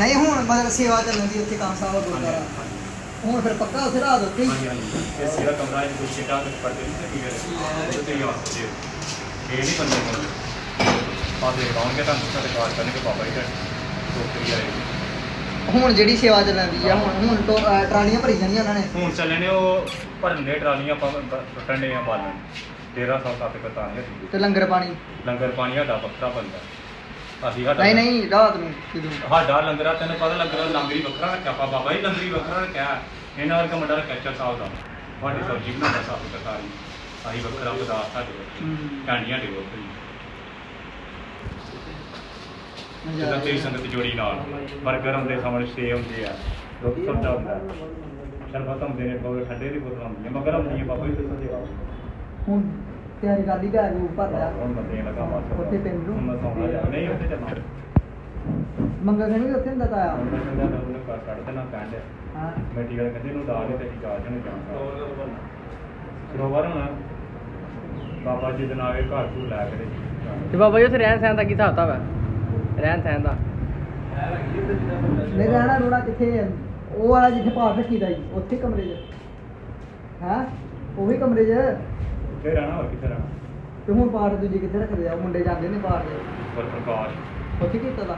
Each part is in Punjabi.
ਨਹੀਂ ਹੁਣ ਮਤਲਬ ਸੇਵਾ ਚੱਲਣ ਦੀ ਉੱਥੇ ਕੰਮ ਸਾਹਿਬ ਗੁਰਦੁਆਰਾ। ਹੁਣ ਫਿਰ ਪੱਕਾ ਉੱਥੇ ਰਾਤ ਉੱਥੇ ਹੀ। ਹਾਂਜੀ ਹਾਂਜੀ। ਇਹ ਸੀਰਾ ਕਮਰਾ ਹੈ ਕੋਈ ਛੇਟਾ ਕੁਝ ਪੜਦੇ ਨਹੀਂ ਤੇ ਉਹਦੇ ਤੇ ਹੀ ਆ ਸਕਦੇ ਹੋ। ਇਹ ਨਹੀਂ ਬੰਦੇ ਕੋਲ। ਆ ਦੇ ਲਾਉਣਗੇ ਤੁਹਾਨੂੰ ਸਾਡੇ ਕਾਰ ਕਰਨਗੇ ਬਾਬਾ ਜੀ ਤੁਹਾਡੀ ਟੋਕਰੀ ਆਏਗੀ ਹੁਣ ਜਿਹੜੀ ਸੇਵਾ ਚੱਲਣ ਦੀ ਆ ਹੁਣ ਹੁਣ ਤੋਂ ਟਰਾਲੀਆਂ ਭਰੀ ਜਾਣੀਆਂ ਉਹਨਾਂ ਨੇ। ਹੁਣ ਚੱਲੇ ਨੇ ਉਹ ਭਰਨ ਦੇ ਟਰਾਲੀਆਂ ਆਪਾਂ ਦੇ ਆ ਬਾਲਣ। 1300 ਸੱਤ ਕਤਾਨ ਹੈ ਤੇ ਲੰਗਰ ਪਾਣੀ? ਲੰਗਰ ਪਾਣੀ ਸਾਡਾ ਵੱਖਰਾ ਬੰਦਾ ਅਸੀਂ ਸਾਡਾ ਨਹੀਂ ਨਹੀਂ ਰਾਤ ਨੂੰ ਕਿਦੋਂ ਸਾਡਾ ਲੰਗਰਾ ਤੈਨੂੰ ਪਤਾ ਲੰਗਰ ਲੰਗਰੀ ਵੱਖਰਾ ਰੱਖਿਆ ਆਪਾਂ ਬਾਬਾ ਜੀ ਲੰਗਰੀ ਵੱਖਰਾ ਰੱਖਿਆ। ਇਹਨਾਂ ਵਰਗਾ ਮੁੰਡਾ ਰੱਖਿਆ ਚਾ ਸਾਹਿਬ ਦਾ ਤੁਹਾਡੀ ਸਬਜ਼ੀ ਬਣਾਉਂਦਾ ਸਾਫ਼ ਕਤਾਰੀ ਅਸੀਂ ਵੱਖਰਾ ਪਦਾਰਥ ਸਾਡੇ ਹੂੰ। ਕਾਂਡੀਆਂ ਦੇ ਵੱਖਰੀ ਜਿੱਦਾਂ ਤੇਰੀ ਸੰਗਤ ਜੋੜੀ ਨਾਲ। 버ਗਰ ਹੁੰਦੇ ਸਾਹਮਣੇ ਸੇ ਹੁੰਦੇ ਆ ਰੋਕ ਸਬਜ਼ਾ ਹੁੰਦਾ। ਸ਼ਰਬਤ ਹੁੰਦੇ ਨੇ ਬਹੁਤ ਠੰਡੇ ਦੀ ਬੋਤਲ ਹੁੰਦੀ ਹੈ। ਮਗਰ ਹੁੰਦੀ ਹੈ ਬਾਬਾ ਜੀ ਦੱਸੋ। ਸੇਵਾ ਹੁਣ ਤਿਆਰੀ ਕਰ ਲਈ ਬੈਗ ਨੂੰ ਭਰ ਲਿਆ ਹੁਣ ਲਗਾ ਉੱਥੇ ਪਿੰਡ ਨੂੰ? ਹੁਣ ਮੈਂ ਸੌਣਾ ਜਾ ਨਹੀਂ ਉੱਥੇ ਚੱਲਣਾ। ਮੰਗਾ ਕਹਿੰਦੇ ਵੀ ਉੱਥੇ ਹੁੰਦਾ ਤਾਇਆ ਹੁਣ ਮੈਂ ਕਹਿੰਦਾ ਉਹਨੂੰ ਦੇਣਾ ਕਹਿੰਦੇ ਹਾਂ ਨੂੰ ਦਾਲ ਤੇ ਚਾਹ ਜਣ ਜਾਣਾ ਸਰੋਵਰ ਹੁਣ। ਬਾਬਾ ਜੀ ਦੇ ਨਾਲ ਇਹ ਘਰ ਤੋਂ ਲੈ ਕੇ ਤੇ ਬਾਬਾ ਜੀ ਉੱਥੇ ਰਹਿਣ ਸਹਿਣ ਦਾ ਕੀ ਹਿਸਾਬ ਕਿਤਾਬ ਹੈ ਰਹਿਣ ਸਹਿਣ ਦਾ। ਨਹੀਂ ਰਹਿਣਾ ਰੋਣਾ ਕਿੱਥੇ ਹੈ? ਉਹ ਵਾਲਾ ਜਿੱਥੇ ਪਾਠ ਰੱਖੀਦਾ ਜੀ ਉੱਥੇ ਕਮਰੇ 'ਚ। ਹੈ? ਉਹ ਵੀ ਕਮਰੇ 'ਚ। ਉੱਥੇ ਰਹਿਣਾ ਹੋਰ ਕਿੱਥੇ ਰਹਿਣਾ? ਤੇ ਹੁਣ ਦੂਜੇ ਕਿੱਥੇ ਰੱਖਦੇ ਆ? ਉਹ ਮੁੰਡੇ ਜਾਂਦੇ ਨੇ ਪਾਠ ਦੇ। ਪਰ ਪ੍ਰਕਾਸ਼। ਉੱਥੇ ਕੀਤਾ ਦਾ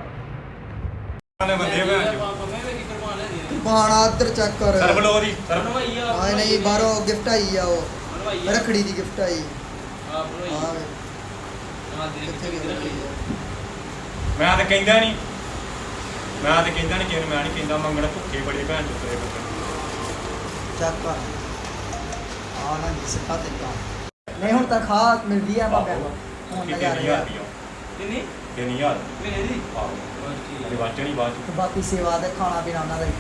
ਵਾਲੇ ਬੰਦੇ ਭੈਣ ਬਾਣਾ ਇੱਧਰ ਚੈੱਕ ਕਰ। ਸਰਬ ਲੋ ਦੀ ਹਾਂ ਨਹੀਂ ਬਾਹਰੋਂ ਗਿਫਟ ਆਈ ਆ ਉਹ। ਰੱਖੜੀ ਦੀ ਗਿਫਟ ਆਈ। ਹਾਂ। ਵੇ। ਕਿੱਥੇ ਗਈ ਰੱਖੜੀ ਮੈਂ ਤਾਂ ਕਹਿੰਦਾ ਨਹੀਂ ਮੈਂ ਤਾਂ ਕਹਿੰਦਾ ਨਹੀਂ ਕਿ ਮੈਂ ਨਹੀਂ ਕਹਿੰਦਾ ਮੰਗਣਾ ਭੁੱਖੇ ਬੜੇ ਭੈਣ ਚੁੱਕੇ ਬੱਚੇ ਚੈੱਕ ਕਰ। ਆ ਨਾ ਜਿਸ ਕਾ ਦਿੱਤਾ ਨਹੀਂ ਹੁਣ ਤਨਖਾਹ ਮਿਲਦੀ ਆ ਬਾਬਿਆਂ ਨੂੰ ਹੁਣ ਤਾਂ ਜਾ 3000 ਰਹੀ ਕਿੰਨੀ? 3000 ਮਹੀਨੇ ਦੀ ਆਹੋ। ਤੇ ਬਾਚਣੀ ਬਾਅਦ ਤੇ ਬਾਕੀ ਸੇਵਾ ਦੇ ਖਾਣਾ ਪੀਣਾ ਉਹਨਾਂ ਦਾ ਹੀ।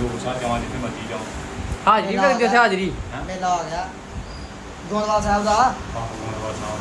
ਰੂਪ ਸਾਹਿਬ ਜਾਵਾਂ ਜਿੱਥੇ ਮਰਜ਼ੀ ਜਾਵਾਂ ਹਾਜ਼ਰੀ ਕਰਦੇ ਉੱਥੇ ਹਾਜ਼ਰੀ। ਹੈਂ? ਮੇਲਾ ਆ ਗਿਆ। ਗੋਂਦਵਾਲ ਸਾਹਿਬ ਦਾ? ਆਹੋ ਗੋਂਦਵਾਲ ਸਾਹਿਬ।